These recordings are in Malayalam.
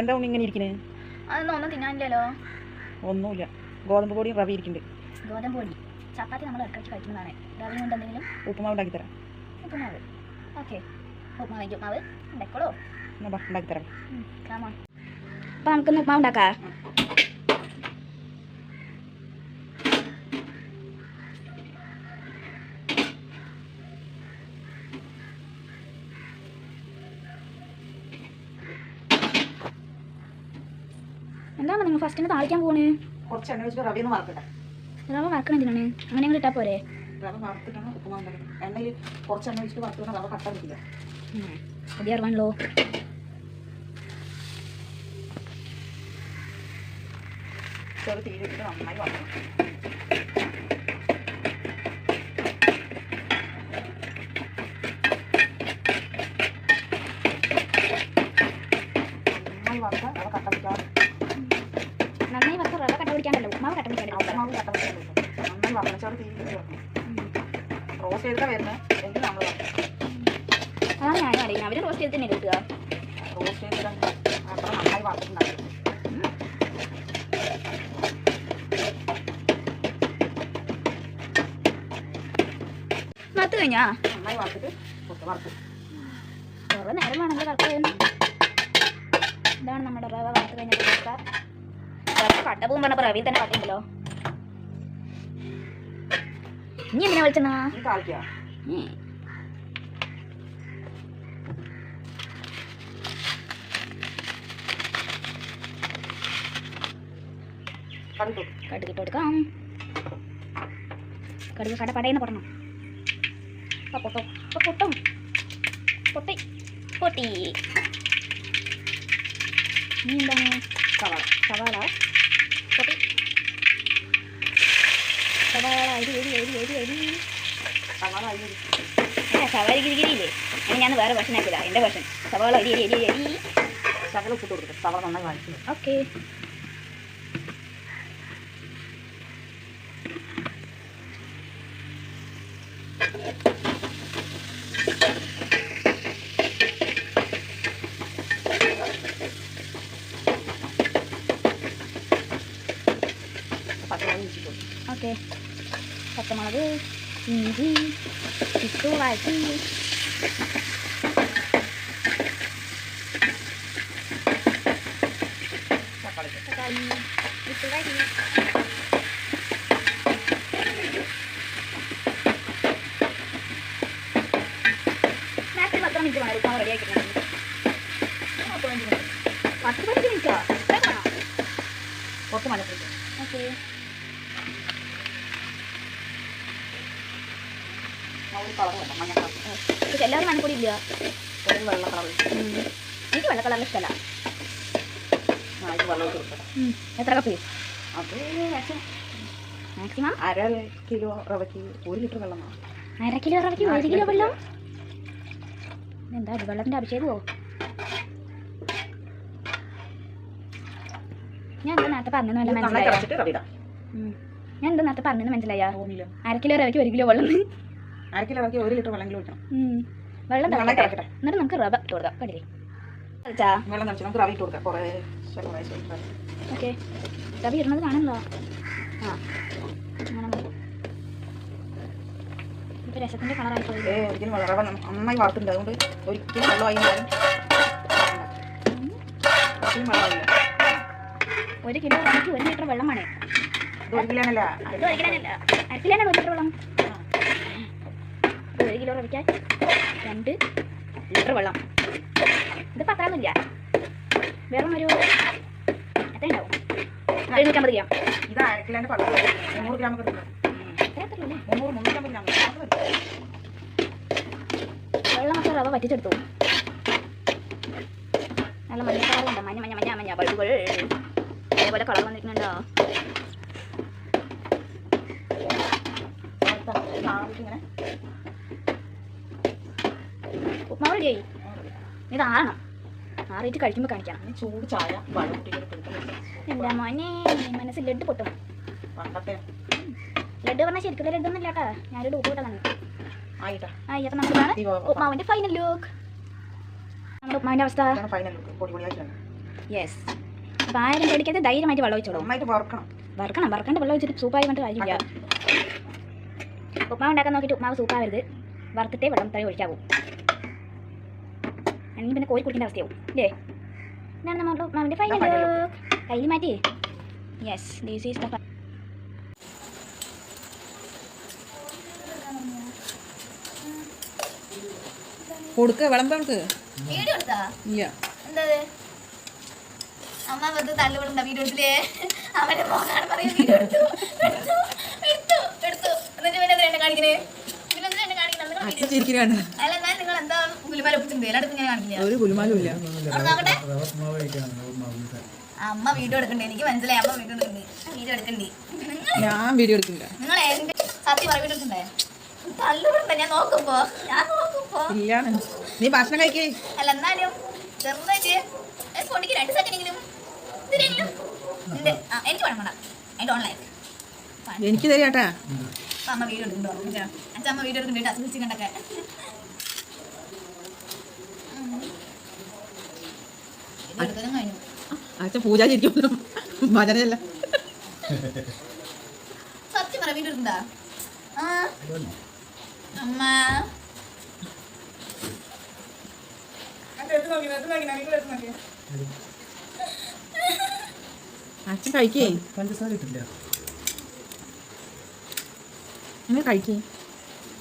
എന്താ ഉണ്ണി ഇങ്ങനെ ഇരിക്കുന്നത് അതൊന്നും ഒന്നും തിന്നാനില്ലല്ലോ. ഒന്നുമില്ല. ഗോതമ്പ് പൊടിയും റവി ഇരിക്കുന്നുണ്ട്. ഗോതമ്പ് പൊടി. ചപ്പാത്തി നമ്മൾ ഇറക്കി കഴിക്കുന്നതാണ്. റവി കൊണ്ട് എന്തെങ്കിലും? ഉപ്പുമാവ് ഉണ്ടാക്കി തരാം. ഉപ്പുമാവ്. ഓക്കെ. ഉപ്പുമാവ് ഉപ്പുമാവ് ഉണ്ടാക്കോളൂ ഉണ്ടാക്കി തരാം. അപ്പം നമുക്കൊന്ന് ഉപ്പുമാവ് ഉണ്ടാക്കാം. എന്താണ് നിങ്ങൾ ഫസ്റ്റിന് താളിക്കാൻ പോണ്? കുറച്ച് എണ്ണ വെച്ചിട്ട് റവി ഒന്ന് വറുക്കട്ടെ. റവ വറക്കണം എന്തിനാണ്? അങ്ങനെ ഞങ്ങൾ ഇട്ടാൽ പോരെ. റവ വറുത്തിട്ടാണ് എണ്ണയിൽ കുറച്ച് എണ്ണ വെച്ചിട്ട് വറുത്തിട്ട് റവ കട്ട അറിവാണല്ലോ ചെറു തീരെ നന്നായി വറക്കണം. നന്നായി വറക്കണം ചെറു തീരിട്ട് റോസ്റ്റ് ചെയ്തിട്ടാണ് വരുന്നത് എങ്കിൽ നമ്മൾ അതാണ് ഞാനും അറിയുന്നത് അവർ റോസ്റ്റ് ചെയ്ത് തന്നെ കിട്ടുക. റോസ്റ്റ് ചെയ്തിട്ട് അത്ര നന്നായി വറുത്തിട്ടുണ്ടാവും വറുത്ത് കഴിഞ്ഞാ? നന്നായി വറുത്തിട്ട് കുറച്ച് വറുത്ത്. കുറേ നേരം വേണമെങ്കിൽ വറുത്ത് ഇതാണ് നമ്മുടെ റവ വറുത്ത് വറുത്ത കട്ട പോകും പറഞ്ഞപ്പോൾ റവയിൽ തന്നെ കട്ടയുണ്ടല്ലോ ഇനി എന്തിനാ വിളിച്ചെന്നാ? ഈ കാണിക്കുക കടുക് കടുക് ഇട്ട് കൊടുക്കാം. കടുക് കട പടയെന്ന് പറഞ്ഞു പൊട്ടും. പൊട്ടും. പൊട്ടി. പൊട്ടി. ഇനി എന്താണ് സവാള. സവാള പൊട്ടി സവാള ഗിരിഗിരിയില്ലേ അങ്ങനെ ഞാൻ വേറെ ഭക്ഷണം ആക്കില്ല എന്റെ ഭക്ഷണം സവാള അരി എരി എരി എരി ശകലം ഉപ്പിട്ട് കൊടുക്കുക സവാള നന്നായി ഓക്കെ പച്ചമുളക് ഇടിച്ചിട്ട് കൊടുക്കും ഓക്കെ പച്ചമുളക് ഇഞ്ചി ഇട്ടു വഴറ്റി തക്കാളി ഇട്ട് വഴറ്റി മാക്സിമം പത്ത് മിനിറ്റ് വേണം ഉപ്പാവ് റെഡി ആക്കിയിട്ടുണ്ടെങ്കിൽ പത്ത് പതിനഞ്ച് മിനിറ്റോ കുറച്ച് മഞ്ഞപ്പൊടി ഓക്കെ ഒരു കളർ വേണം. മഞ്ഞ കളർ പക്ഷെ എല്ലാവരും മഞ്ഞപ്പൊടി ഇല്ല ഒരു വെള്ള കളർ എനിക്ക് വെള്ള കളറിൽ ഇഷ്ടമല്ല എത്ര കപ്പ് അത് മാക്സിമം അര കിലോ റവയ്ക്ക് ഒരു ലിറ്റർ വെള്ളം അര കിലോ റവയ്ക്ക് ഒരു കിലോ വെള്ളം? എന്താ ഇത് വെള്ളത്തിന്റെ അഭിഷേകമോ? ഞാൻ എന്താ നേരത്തെ പറഞ്ഞു മനസ്സിലായോ. ഞാൻ എന്താ നേരത്തെ പറഞ്ഞു മനസ്സിലായ? അര കിലോ റവയ്ക്ക് ഒരു കിലോ വെള്ളം. അര കിലോ ഇറക്കി ഒരു ലിറ്റർ വെള്ളം ഒഴിക്കണം. വെള്ളം തിളക്കട്ടെ. എന്നിട്ട് നമുക്ക് റവ ഇട്ട് കൊടുക്കാം. കണ്ടില്ലേ? വെള്ളം തിളച്ച്. നമുക്ക് റവ ഇട്ട് കൊടുക്കാം. കുറേ. ഓക്കെ. റവ ഇടുന്നത് കാണുന്നോ ആ. രസത്തിന്റെ കളറായി പോയി ഏ ഒരിക്കലും വെള്ളം റവ നന്നായി വാർത്തുണ്ട് അതുകൊണ്ട് ഒരിക്കലും വെള്ളമായി മാറും. ഒരിക്കലും വെള്ളമായില്ല ഒരു കിലോ റവയ്ക്ക് ഒരു ലിറ്റർ വെള്ളം വേണേ. ഒരിക്കലാണല്ല അത് ഒഴിക്കലാനല്ല അരക്കിലാണ് ഒരു ലിറ്റർ വെള്ളം? അപ്പോൾ ഒരു കിലോ റവിക്കാൻ രണ്ട് ലിറ്റർ വെള്ളം. ഇതിപ്പോൾ അത്രയൊന്നുമില്ല. വെറും ഒരു എത്ര ഉണ്ടാവും? എഴുന്നൂറ്റമ്പത് ഗ്രാം. ഇത് അരക്കിലാന്റെ പള്ളി മുന്നൂറ് ഗ്രാം ഒക്കെ മുന്നൂറ് മുന്നൂറ്റമ്പത് ഗ്രാം. വെള്ളം ഒക്കെ റവ വറ്റിച്ചെടുത്തു. നല്ല മഞ്ഞ കളറുണ്ട് മഞ്ഞ മഞ്ഞ മഞ്ഞ മഞ്ഞ. ബൾബുകൾ. അതേപോലെ കളർ അടുത്ത ഇങ്ങനെ ഉപ്മാവ് റെഡിയായി ഇത് ആറണം ആറിയിട്ട് കഴിക്കുമ്പോൾ കാണിക്കണം ചൂട് ചായ എന്റെ മോനെ? മനസ്സിൽ ലഡ് പൊട്ടും. ലഡ് പറഞ്ഞാൽ ശരിക്കും ലഡ് ഒന്നും ഇല്ലാട്ടാ. ഞാനൊരു ഉപ്പ് വിട്ടതാണ് ആയിട്ടാ. ആ ഇപ്പം നമ്മളിതാണ് ഫൈനൽ ലുക്ക് നമ്മുടെ ഉപ്മാവിന്റെ അവസ്ഥ. യെസ് അപ്പോൾ ആയിരം പേടിക്കാതെ ധൈര്യമായിട്ട് വെള്ളം ഒഴിച്ചോളൂ. വറുക്കണം. വറുക്കണം. വറക്കണ്ട വെള്ളം ഒഴിച്ചിട്ട് സൂപ്പായി കൊണ്ട് കാര്യമില്ല. ഉപ്മാവ് ഉണ്ടാക്കാൻ നോക്കിയിട്ട് ഉപ്മാവ് സൂപ്പാവരുത്. വറുത്തിട്ടേ വെള്ളം തറ ഒഴിക്കാവൂ. അല്ലെങ്കിൽ പിന്നെ കോരി കുടിക്കേണ്ട അവസ്ഥയാവും. അല്ലേ ഇതാണ് നമ്മുടെ മാമിന്റെ ഫൈനൽ കയ്യിൽ മാറ്റി. യെസ് ദീസ് ഈസ് ദ കൊടുക്ക വീഡിയോ എടുത്താ? ഇല്ല. എന്താ അമ്മ വെറുതെ തല്ലുകൊണ്ട വീഡിയോ എടുത്തില്ലേ അവന്റെ മോനാണ് പറയുന്നത്. വീഡിയോ എടുത്തു എടുത്തു എടുത്തു എടുത്തു. എന്നിട്ട് പിന്നെ എന്നെ കാണിക്കണേ? പിന്നെ കാണിക്കണേ? ഒപ്പിച്ചിട്ടുണ്ട് എല്ലായിടത്തും കാണിക്കില്ല ഒരു കുലുമാലും ഇല്ല. അമ്മ വീഡിയോ എടുക്കണ്ടേ? എനിക്ക് മനസ്സിലായി. അമ്മ വീഡിയോ എടുക്കണ്ടേ? വീഡിയോ എടുക്കണ്ടേ? ഞാൻ വീഡിയോ എടുക്കില്ല. നിങ്ങൾ സത്യം പറ വീഡിയോ എടുക്കണ്ടേ? ഞാൻ നോക്കുമ്പോ ഞാൻ നോക്കുമ്പോ. ഇല്ലാണ്. നീ ഭക്ഷണം കഴിക്കേ. അല്ല എന്നാലും ചെറുതായിട്ട് പൊടിക്ക് രണ്ട് സെക്കൻഡെങ്കിലും ഇതിലെങ്കിലും. ഉണ്ട്. എനിക്ക് വേണം വേണം. ഐ ഡോണ്ട് ലൈക്ക് എനിക്ക് തരാട്ടാ അമ്മ വീഡിയോ എടുക്കുന്നുണ്ടോ? അച്ഛൻ അമ്മ വീഡിയോ എടുക്കുന്നുണ്ട്. അസുഖിച്ച് കണ്ടൊക്കെ ഇത് എടുത്തതും കഴിഞ്ഞു അച്ഛൻ ഇരിക്കും ഭജനയല്ല സത്യം പറ ആ. അമ്മ. അച്ഛൻ കഴിക്കേ? പഞ്ചസാര ഇട്ടില്ല നിങ്ങൾ കഴിക്കേ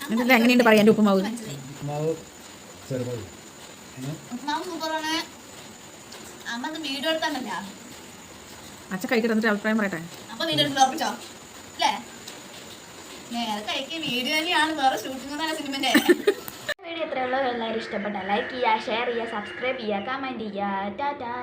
എന്നിട്ട് എങ്ങനെയുണ്ട്? പറയാൻ ഉപ്പുമാവ്. ഉപ്പുമാവ്. മനസ്സിലായി മാവ് ചെറുതായി ഏ? ഉപ്മാവ് സൂപ്പറാണ്. അമ്മ വീഡിയോ എടുത്താണ്ടല്ല അച്ഛൻ കഴിക്കട്ടെ എന്നിട്ട് അഭിപ്രായം പറയട്ടെ. അപ്പൊ വീഡിയോ എടുത്ത് ഉറപ്പിച്ചോ? അല്ലേ? നേരെ കഴിക്കുക വീഡിയോ തന്നെയാണ് വേറെ ഷൂട്ടിംഗ് തന്നെ സിനിമന്റെ വീഡിയോ എത്രയുള്ളൂ എല്ലാവരും ഇഷ്ടപ്പെട്ട ലൈക്ക് ചെയ്യുക ഷെയർ ചെയ്യുക സബ്സ്ക്രൈബ് ചെയ്യുക കമന്റ് ചെയ്യുക. ടാറ്റാ